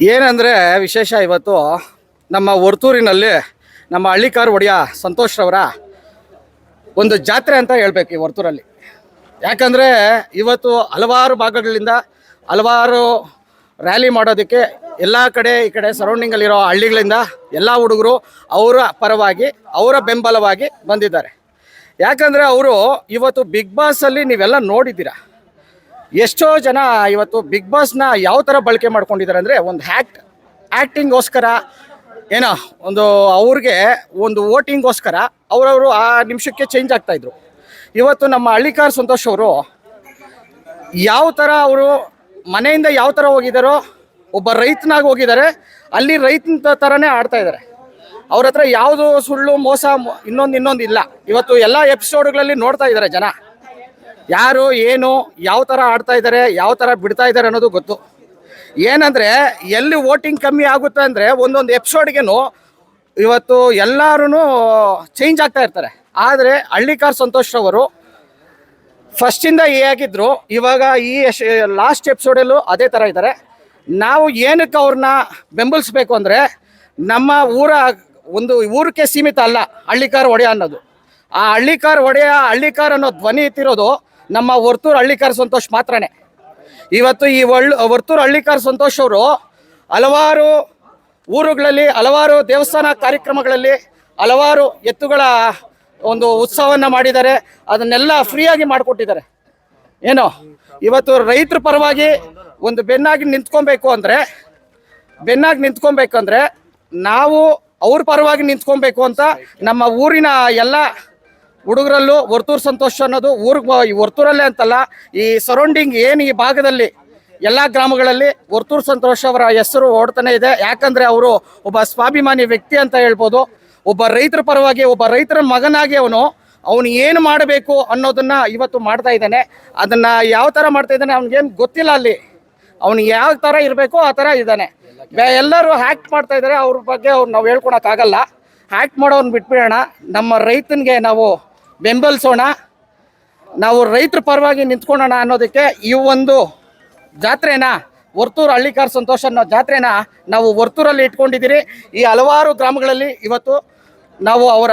ಏನಂದರೆ ವಿಶೇಷ ಇವತ್ತು ನಮ್ಮ ವರ್ತೂರಿನಲ್ಲಿ ನಮ್ಮ ಹಳ್ಳಿಕಾರ್ ಒಡೆಯ ಸಂತೋಷ್ರವರ ಒಂದು ಜಾತ್ರೆ ಅಂತ ಹೇಳ್ಬೇಕು ಈ ವರ್ತೂರಲ್ಲಿ. ಯಾಕಂದರೆ ಇವತ್ತು ಹಲವಾರು ಭಾಗಗಳಿಂದ ಹಲವಾರು ರ್ಯಾಲಿ ಮಾಡೋದಕ್ಕೆ ಎಲ್ಲ ಕಡೆ ಈ ಕಡೆ ಸರೌಂಡಿಂಗಲ್ಲಿರೋ ಹಳ್ಳಿಗಳಿಂದ ಎಲ್ಲ ಹುಡುಗರು ಅವರ ಪರವಾಗಿ, ಅವರ ಬೆಂಬಲವಾಗಿ ಬಂದಿದ್ದಾರೆ. ಯಾಕಂದರೆ ಅವರು ಇವತ್ತು ಬಿಗ್ ಬಾಸಲ್ಲಿ ನೀವೆಲ್ಲ ನೋಡಿದ್ದೀರಾ? ಎಷ್ಟೋ ಜನ ಇವತ್ತು ಬಿಗ್ ಬಾಸ್ನ ಯಾವ ಥರ ಬಳಕೆ ಮಾಡ್ಕೊಂಡಿದ್ದಾರೆ ಅಂದರೆ ಒಂದು ಹ್ಯಾಕ್ಟ್ ಆ್ಯಕ್ಟಿಂಗೋಸ್ಕರ ಏನೋ, ಒಂದು ಅವ್ರಿಗೆ ಒಂದು ವೋಟಿಂಗೋಸ್ಕರ ಅವರವರು ಆ ನಿಮಿಷಕ್ಕೆ ಚೇಂಜ್ ಆಗ್ತಾಯಿದ್ರು ಇವತ್ತು ನಮ್ಮ ಹಳ್ಳಿಕಾರ್ ಸಂತೋಷ್ ಅವರು ಯಾವ ಥರ ಅವರು ಮನೆಯಿಂದ ಯಾವ ಥರ ಹೋಗಿದ್ದಾರೋ, ಒಬ್ಬ ರೈತನಾಗಿ ಹೋಗಿದ್ದಾರೆ, ಅಲ್ಲಿ ರೈತನ ಥರನೇ ಆಡ್ತಾ ಇದ್ದಾರೆ. ಅವ್ರ ಹತ್ರ ಯಾವುದು ಸುಳ್ಳು, ಮೋಸ ಇನ್ನೊಂದು ಇನ್ನೊಂದು ಇಲ್ಲ. ಇವತ್ತು ಎಲ್ಲ ಎಪಿಸೋಡ್ಗಳಲ್ಲಿ ನೋಡ್ತಾ ಇದ್ದಾರೆ ಜನ. ಯಾರು, ಏನು, ಯಾವ ಥರ ಆಡ್ತಾ ಇದ್ದಾರೆ ಯಾವ ಥರ ಬಿಡ್ತಾ ಇದ್ದಾರೆ ಅನ್ನೋದು ಗೊತ್ತು. ಏನಂದರೆ, ಎಲ್ಲಿ ವೋಟಿಂಗ್ ಕಮ್ಮಿ ಆಗುತ್ತೆ ಅಂದರೆ ಒಂದೊಂದು ಎಪಿಸೋಡ್ಗೇನು ಇವತ್ತು ಎಲ್ಲರೂ ಚೇಂಜ್ ಆಗ್ತಾ ಇರ್ತಾರೆ. ಆದರೆ ಹಳ್ಳಿಕಾರ್ ಸಂತೋಷ್ ಅವರು ಫಸ್ಟಿಂದ ಹೇಗಿದ್ರು ಇವಾಗ ಈ ಲಾಸ್ಟ್ ಎಪಿಸೋಡಲ್ಲೂ ಅದೇ ಥರ ಇದ್ದಾರೆ ನಾವು ಏನಕ್ಕೆ ಅವ್ರನ್ನ ಬೆಂಬಲಿಸ್ಬೇಕು ಅಂದರೆ, ನಮ್ಮ ಊರ, ಒಂದು ಊರಕ್ಕೆ ಸೀಮಿತ ಅಲ್ಲ, ಹಳ್ಳಿಕಾರ್ ಒಡೆಯ ಅನ್ನೋದು. ಆ ಹಳ್ಳಿಕಾರ್ ಒಡೆಯ, ಹಳ್ಳಿಕಾರ್ ಅನ್ನೋ ಧ್ವನಿ ಎತ್ತಿರೋದು ನಮ್ಮ ವರ್ತೂರು ಹಳ್ಳಿಕಾರ್ ಸಂತೋಷ್ ಮಾತ್ರನೇ. ಇವತ್ತು ಈ ಒಳ್ಳು ವರ್ತೂರು ಹಳ್ಳಿಕಾರ್ ಸಂತೋಷ್ ಅವರು ಹಲವಾರು ಊರುಗಳಲ್ಲಿ, ಹಲವಾರು ದೇವಸ್ಥಾನ ಕಾರ್ಯಕ್ರಮಗಳಲ್ಲಿ ಹಲವಾರು ಎತ್ತುಗಳ ಒಂದು ಉತ್ಸವವನ್ನು ಮಾಡಿದ್ದಾರೆ. ಅದನ್ನೆಲ್ಲ ಫ್ರೀಯಾಗಿ ಮಾಡಿಕೊಟ್ಟಿದ್ದಾರೆ. ಏನೋ? ಇವತ್ತು ರೈತರ ಪರವಾಗಿ ಒಂದು ಬೆನ್ನಾಗಿ ನಿಂತ್ಕೊಬೇಕು ಅಂದರೆ, ಬೆನ್ನಾಗಿ ನಿಂತ್ಕೊಬೇಕಂದ್ರೆ ನಾವು ಅವ್ರ ಪರವಾಗಿ ನಿಂತ್ಕೊಬೇಕು ಅಂತ ನಮ್ಮ ಊರಿನ ಎಲ್ಲ ಹುಡುಗರಲ್ಲೂ ವರ್ತೂರು ಸಂತೋಷ ಅನ್ನೋದು ಊರಿಗೆ ಈ ವರ್ತೂರಲ್ಲೇ ಅಂತಲ್ಲ, ಈ ಸರೌಂಡಿಂಗ್ ಏನು ಈ ಭಾಗದಲ್ಲಿ ಎಲ್ಲ ಗ್ರಾಮಗಳಲ್ಲಿ ವರ್ತೂರು ಸಂತೋಷ್ ಅವರ ಹೆಸರು ಓಡ್ತಾನೆ ಇದೆ. ಯಾಕಂದರೆ ಅವರು ಒಬ್ಬ ಸ್ವಾಭಿಮಾನಿ ವ್ಯಕ್ತಿ ಅಂತ ಹೇಳ್ಬೋದು. ಒಬ್ಬ ರೈತರ ಪರವಾಗಿ ಒಬ್ಬ ರೈತರ ಮಗನಾಗಿ ಅವನು ಅವನು ಏನು ಮಾಡಬೇಕು ಅನ್ನೋದನ್ನ ಇವತ್ತು ಮಾಡ್ತಾ ಇದ್ದಾನೆ. ಅದನ್ನ ಯಾವ ಥರ ಮಾಡ್ತಾ ಇದ್ದಾನೆ ಅವ್ನಿಗೇನು ಗೊತ್ತಿಲ್ಲ ಅಲ್ಲಿ. ಅವನು ಯಾವ ಥರ ಇರಬೇಕು ಆ ಥರ ಇದ್ದಾನೆ. ಎಲ್ಲರೂ ಹ್ಯಾಕ್ಟ್ ಮಾಡ್ತಾ ಇದ್ದಾರೆ ಅವ್ರ ಬಗ್ಗೆ ಅವ್ರು ನಾವು ಹೇಳ್ಕೊಳಕ್ಕಾಗಲ್ಲ ಹ್ಯಾಕ್ಟ್ ಮಾಡೋನ್ ಬಿಟ್ಬಿಡೋಣ. ನಮ್ಮ ರೈತನಿಗೆ ನಾವು ಬೆಂಬಲಿಸೋಣ. ನಾವು ರೈತರ ಪರವಾಗಿ ನಿಂತ್ಕೊಳ್ಳೋಣ ಅನ್ನೋದಕ್ಕೆ ಈ ಒಂದು ಜಾತ್ರೆನ, ವರ್ತೂರು ಹಳ್ಳಿಕಾರ್ ಸಂತೋಷ ಅನ್ನೋ ಜಾತ್ರೆನ ನಾವು ವರ್ತೂರಲ್ಲಿ ಇಟ್ಕೊಂಡಿದ್ದೀರಿ. ಈ ಹಲವಾರು ಗ್ರಾಮಗಳಲ್ಲಿ ಇವತ್ತು ನಾವು ಅವರ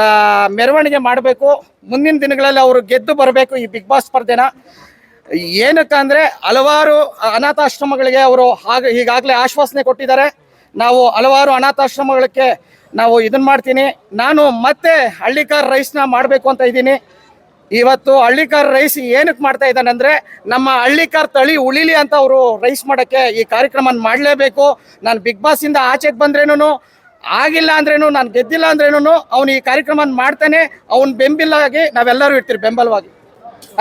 ಮೆರವಣಿಗೆ ಮಾಡಬೇಕು. ಮುಂದಿನ ದಿನಗಳಲ್ಲಿ ಅವರು ಗೆದ್ದು ಬರಬೇಕು ಈ ಬಿಗ್ ಬಾಸ್ ಸ್ಪರ್ಧೆನ. ಏನಕ್ಕಂದ್ರೆ ಹಲವಾರು ಅನಾಥಾಶ್ರಮಗಳಿಗೆ ಅವರು ಹಾಗೆ ಈಗಾಗಲೇ ಆಶ್ವಾಸನೆ ಕೊಟ್ಟಿದ್ದಾರೆ. ನಾವು ಹಲವಾರು ಅನಾಥಾಶ್ರಮಗಳಿಗೆ ನಾವು ಇದನ್ನ ಮಾಡ್ತೀನಿ. ನಾನು ಮತ್ತೆ ಹಳ್ಳಿಕಾರ್ ರೈಸ್ನ ಮಾಡಬೇಕು ಅಂತ ಇದ್ದೀನಿ. ಇವತ್ತು ಹಳ್ಳಿಕಾರ್ ರೈಸ್ ಏನಕ್ಕೆ ಮಾಡ್ತಾ ಇದ್ದಾನೆ ಅಂದ್ರೆ ನಮ್ಮ ಹಳ್ಳಿಕಾರ್ ತಳಿ ಉಳಿಲಿ ಅಂತ ಅವರು ರೈಸ್ ಮಾಡೋಕ್ಕೆ ಈ ಕಾರ್ಯಕ್ರಮ ಮಾಡಲೇಬೇಕು. ನಾನು ಬಿಗ್ ಬಾಸ್ ಇಂದ ಆಚೆಗೆ ಬಂದ್ರೇನು ಆಗಿಲ್ಲ ಅಂದ್ರೇನು ನಾನು ಗೆದ್ದಿಲ್ಲ ಅಂದ್ರೇನು ಅವನು ಈ ಕಾರ್ಯಕ್ರಮ ಮಾಡ್ತಾನೆ. ಅವ್ನು ಬೆಂಬಲವಾಗಿ ನಾವೆಲ್ಲರೂ ಇರ್ತೀವಿ ಬೆಂಬಲವಾಗಿ.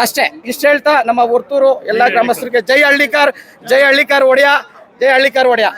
ಅಷ್ಟೇ ಇಷ್ಟು ಹೇಳ್ತಾ ನಮ್ಮ ಹುರ್ತೂರು ಎಲ್ಲ ಗ್ರಾಮಸ್ಥರಿಗೆ ಜೈ ಹಳ್ಳಿಕಾರ್ ಜೈ ಹಳ್ಳಿಕಾರ್ ಒಡೆಯ ಜೈ ಹಳ್ಳಿಕಾರ್ ಒಡೆಯ.